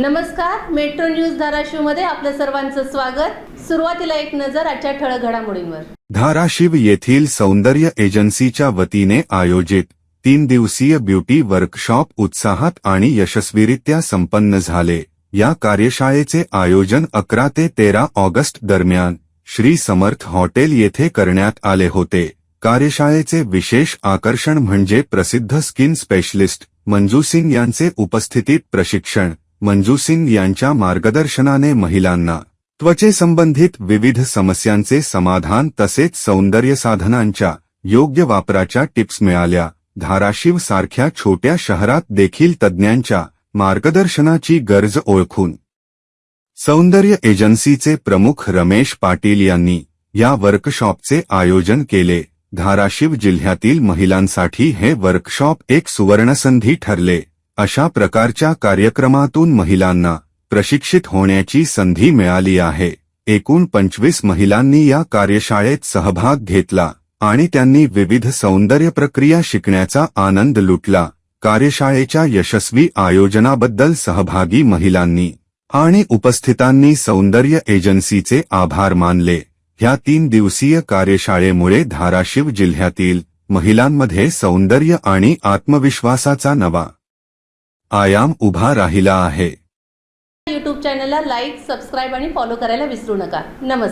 नमस्कार metro news धाराशिवमध्ये आपलं सर्वांचं स्वागत. सुरुवातीला एक नजर आजच्या ठळक घडामोडींवर. धाराशिव येथील सौंदर्य एजन्सीच्या वतीने आयोजित तीन दिवसीय ब्युटी वर्कशॉप उत्साहात आणि यशस्वीरित्या संपन्न झाले. या कार्यशाळेचे आयोजन अकरा ते तेरा ऑगस्ट दरम्यान श्री समर्थ हॉटेल येथे करण्यात आले होते. कार्यशाळेचे विशेष आकर्षण म्हणजे प्रसिद्ध स्किन स्पेशलिस्ट मंजू सिंग यांचे उपस्थितीत प्रशिक्षण मंजू सिंग यांच्या मार्गदर्शनाने महिलांना त्वचेसंबंधित विविध समस्यांचे समाधान तसेच सौंदर्य साधनांच्या योग्य वापराच्या टिप्स मिळाल्या. धाराशिव सारख्या छोट्या शहरात देखील तज्ज्ञांच्या मार्गदर्शनाची गरज ओळखून सौंदर्य एजन्सीचे प्रमुख रमेश पाटील यांनी या वर्कशॉपचे आयोजन केले. धाराशिव जिल्ह्यातील महिलांसाठी हे वर्कशॉप एक सुवर्णसंधी ठरले. अशा प्रकारच्या कार्यक्रमातून महिलांना प्रशिक्षित होण्याची संधी मिळाली आहे. एकूण पंचवीस महिलांनी या कार्यशाळेत सहभाग घेतला आणि त्यांनी विविध सौंदर्य प्रक्रिया शिकण्याचा आनंद लुटला. कार्यशाळेच्या यशस्वी आयोजनाबद्दल सहभागी महिलांनी आणि उपस्थितांनी सौंदर्य एजन्सीचे आभार मानले. ह्या तीन दिवसीय कार्यशाळेमुळे धाराशिव जिल्ह्यातील महिलांमध्ये सौंदर्य आणि आत्मविश्वासाचा नवा आयाम उभा राहिला आहे. यूट्यूब चॅनलला लाईक सबस्क्राईब आणि फॉलो करायला विसरू नका. नमस्कार.